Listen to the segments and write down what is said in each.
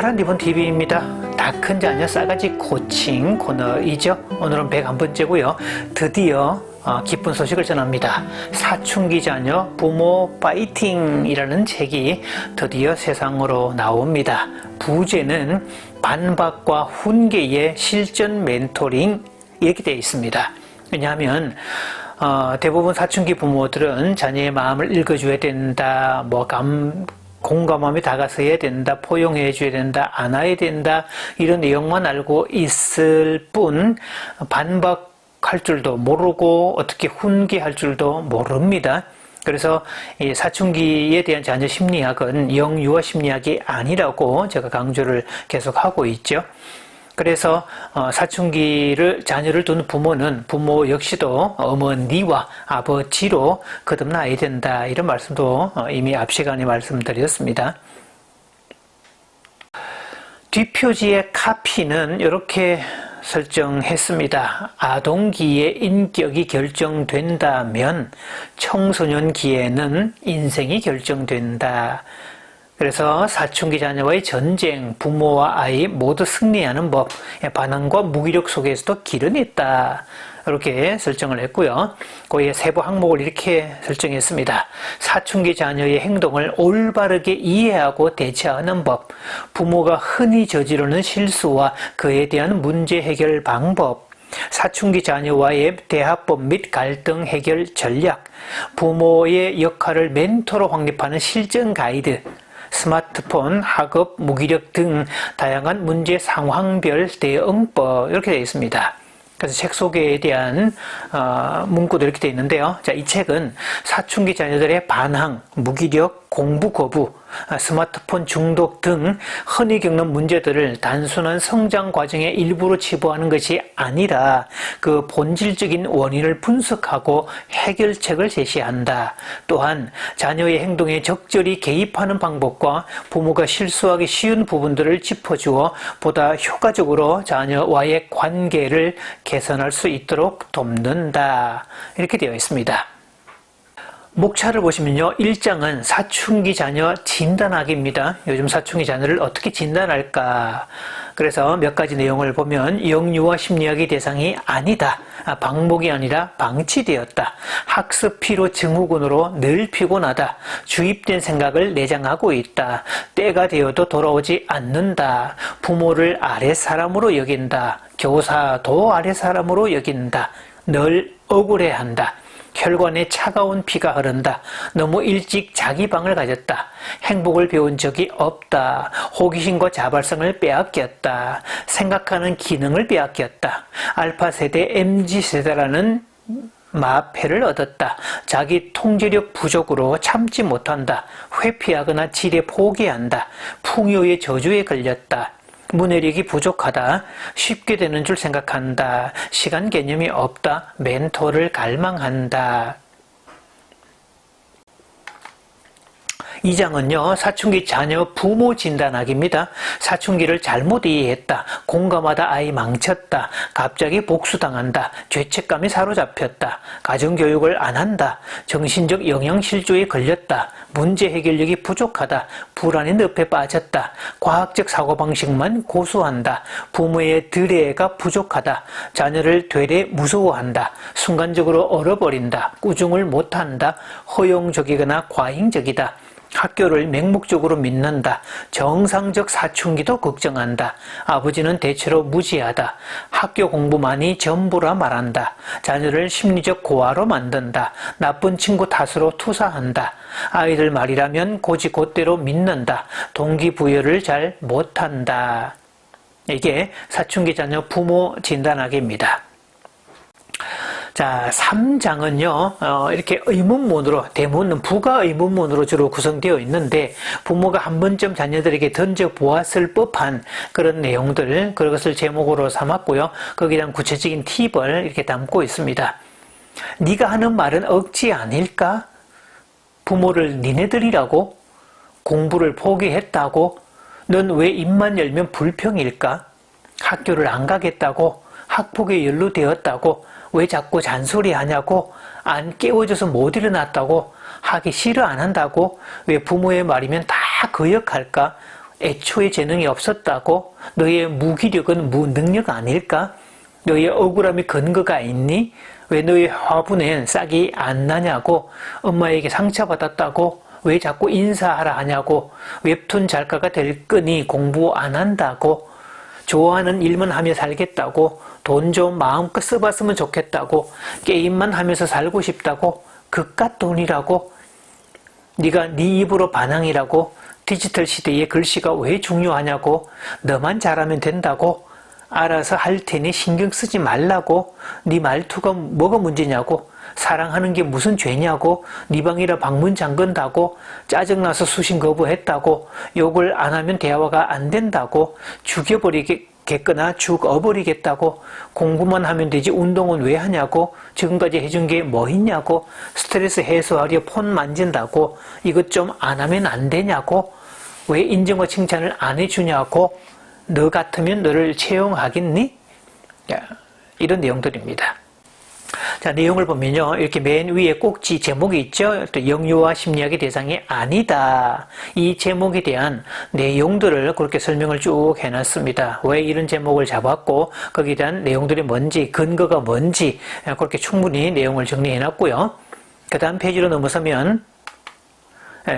파란 리본 TV입니다. 다큰 자녀 싸가지 코칭 코너이죠. 오늘은 101번째고요. 드디어 어, 기쁜 소식을 전합니다. 사춘기 자녀 부모 파이팅이라는 책이 드디어 세상으로 나옵니다. 부제는 반박과 훈계의 실전 멘토링 이렇게 되어 있습니다. 왜냐하면 어, 대부분 사춘기 부모들은 자녀의 마음을 읽어줘야 된다, 뭐 감, 공감함이 다가서야 된다, 포용해 줘야 된다, 안아야 된다, 이런 내용만 알고 있을 뿐, 반박할 줄도 모르고, 어떻게 훈계할 줄도 모릅니다. 그래서 이 사춘기에 대한 자녀 심리학은 영유아 심리학이 아니라고 제가 강조를 계속 하고 있죠. 그래서 어, 사춘기를 자녀를 둔 부모는 부모 역시도 어머니와 아버지로 거듭나야 된다 이런 말씀도 어, 이미 앞 시간에 말씀드렸습니다. 뒷표지의 카피는 이렇게 설정했습니다. 아동기의 인격이 결정된다면 청소년기에는 인생이 결정된다. 그래서 사춘기 자녀와의 전쟁, 부모와 아이 모두 승리하는 법, 반항과 무기력 속에서도 길은 있다. 이렇게 설정을 했고요. 거기에 세부 항목을 이렇게 설정했습니다. 사춘기 자녀의 행동을 올바르게 이해하고 대처하는 법, 부모가 흔히 저지르는 실수와 그에 대한 문제 해결 방법, 사춘기 자녀와의 대화법 및 갈등 해결 전략, 부모의 역할을 멘토로 확립하는 실전 가이드, 스마트폰, 학업, 무기력 등 다양한 문제 상황별 대응법 이렇게 되어 있습니다. 그래서 책 소개에 대한 어, 문구도 이렇게 되어 있는데요. 자, 이 책은 사춘기 자녀들의 반항, 무기력, 공부 거부, 아, 스마트폰 중독 등 흔히 겪는 문제들을 단순한 성장 과정의 일부로 치부하는 것이 아니라 그 본질적인 원인을 분석하고 해결책을 제시한다. 또한 자녀의 행동에 적절히 개입하는 방법과 부모가 실수하기 쉬운 부분들을 짚어주어 보다 효과적으로 자녀와의 관계를 개선할 수 있도록 돕는다. 이렇게 되어 있습니다. 목차를 보시면요. 1장은 사춘기 자녀 진단하기입니다. 요즘 사춘기 자녀를 어떻게 진단할까? 그래서 몇 가지 내용을 보면 영유아 심리학의 대상이 아니다. 아, 방목이 아니라 방치되었다. 학습 피로 증후군으로 늘 피곤하다. 주입된 생각을 내장하고 있다. 때가 되어도 돌아오지 않는다. 부모를 아래 사람으로 여긴다. 교사도 아래 사람으로 여긴다. 늘 억울해한다. 혈관에 차가운 피가 흐른다. 너무 일찍 자기 방을 가졌다. 행복을 배운 적이 없다. 호기심과 자발성을 빼앗겼다. 생각하는 기능을 빼앗겼다. 알파 세대, MZ 세대라는 마패를 얻었다. 자기 통제력 부족으로 참지 못한다. 회피하거나 지레 포기한다. 풍요의 저주에 걸렸다. 문해력이 부족하다. 쉽게 되는 줄 생각한다. 시간 개념이 없다. 멘토를 갈망한다. 2장은요, 사춘기 자녀 부모 진단하기입니다. 사춘기를 잘못 이해했다. 공감하다 아이 망쳤다. 갑자기 복수당한다. 죄책감이 사로잡혔다. 가정교육을 안 한다. 정신적 영양실조에 걸렸다. 문제 해결력이 부족하다. 불안의 늪에 빠졌다. 과학적 사고방식만 고수한다. 부모의 드레가 부족하다. 자녀를 되레 무서워한다. 순간적으로 얼어버린다. 꾸중을 못한다. 허용적이거나 과잉적이다. 학교를 맹목적으로 믿는다. 정상적 사춘기도 걱정한다. 아버지는 대체로 무지하다. 학교 공부만이 전부라 말한다. 자녀를 심리적 고아로 만든다. 나쁜 친구 탓으로 투사한다. 아이들 말이라면 고지 곧대로 믿는다. 동기부여를 잘 못한다. 이게 사춘기 자녀 부모 진단하기입니다. 자, 3장은요, 어, 이렇게 의문문으로, 대문은 부가 의문문으로 주로 구성되어 있는데, 부모가 한 번쯤 자녀들에게 던져보았을 법한 그런 내용들, 그것을 제목으로 삼았고요. 거기에 대한 구체적인 팁을 이렇게 담고 있습니다. 네가 하는 말은 억지 아닐까? 부모를 니네들이라고? 공부를 포기했다고? 넌 왜 입만 열면 불평일까? 학교를 안 가겠다고? 학폭에 연루되었다고? 왜 자꾸 잔소리 하냐고? 안 깨워줘서 못 일어났다고? 하기 싫어 안 한다고? 왜 부모의 말이면 다 거역할까? 애초에 재능이 없었다고? 너의 무기력은 무능력 아닐까? 너의 억울함이 근거가 있니? 왜 너의 화분엔 싹이 안 나냐고? 엄마에게 상처받았다고? 왜 자꾸 인사하라 하냐고? 웹툰 작가가 될 거니 공부 안 한다고? 좋아하는 일만 하며 살겠다고? 돈 좀 마음껏 써봤으면 좋겠다고? 게임만 하면서 살고 싶다고? 그깟 돈이라고? 네가 네 입으로 반항이라고? 디지털 시대에 글씨가 왜 중요하냐고? 너만 잘하면 된다고? 알아서 할 테니 신경 쓰지 말라고? 네 말투가 뭐가 문제냐고? 사랑하는 게 무슨 죄냐고? 네 방이라 방문 잠근다고? 짜증나서 수신 거부했다고? 욕을 안 하면 대화가 안 된다고? 죽여버리 겠거나 죽어버리겠다고? 공부만 하면 되지 운동은 왜 하냐고? 지금까지 해준 게 뭐 있냐고? 스트레스 해소하려 폰 만진다고? 이것 좀 안 하면 안 되냐고? 왜 인정과 칭찬을 안 해주냐고? 너 같으면 너를 채용하겠니? 야, 이런 내용들입니다. 자, 내용을 보면요. 이렇게 맨 위에 꼭지 제목이 있죠. 또 영유아 심리학의 대상이 아니다. 이 제목에 대한 내용들을 그렇게 설명을 쭉 해놨습니다. 왜 이런 제목을 잡았고, 거기에 대한 내용들이 뭔지, 근거가 뭔지, 그렇게 충분히 내용을 정리해놨고요. 그 다음 페이지로 넘어서면, 예,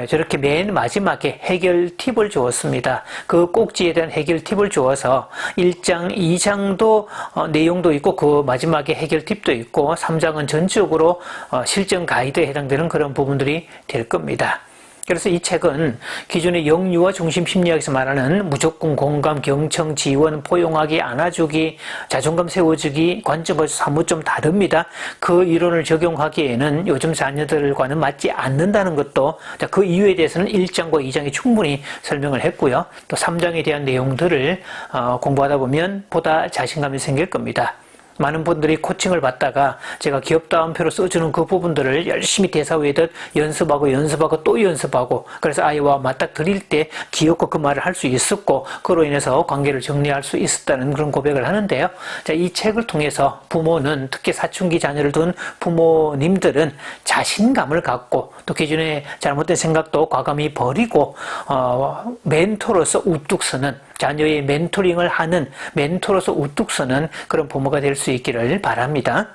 저렇게 맨 마지막에 해결 팁을 주었습니다. 그 꼭지에 대한 해결 팁을 주어서 1장, 2장도 어, 내용도 있고 그 마지막에 해결 팁도 있고 3장은 전적으로 어, 실전 가이드에 해당되는 그런 부분들이 될 겁니다. 그래서 이 책은 기존의 영유아 중심 심리학에서 말하는 무조건 공감, 경청, 지원, 포용하기, 안아주기, 자존감 세워주기 관점과 사뭇 좀 다릅니다. 그 이론을 적용하기에는 요즘 자녀들과는 맞지 않는다는 것도 자, 그 이유에 대해서는 1장과 2장이 충분히 설명을 했고요. 또 3장에 대한 내용들을 어, 공부하다 보면 보다 자신감이 생길 겁니다. 많은 분들이 코칭을 받다가 제가 기업다운표로 써주는 그 부분들을 열심히 대사 외듯 연습하고 연습하고 또 연습하고 그래서 아이와 맞닥뜨릴 때 귀엽고 그 말을 할 수 있었고 그로 인해서 관계를 정리할 수 있었다는 그런 고백을 하는데요. 자, 이 책을 통해서 부모는 특히 사춘기 자녀를 둔 부모님들은 자신감을 갖고 또 기존의 잘못된 생각도 과감히 버리고 어, 멘토로서 우뚝 서는 자녀의 멘토링을 하는 멘토로서 우뚝 서는 그런 부모가 될 수 있기를 바랍니다.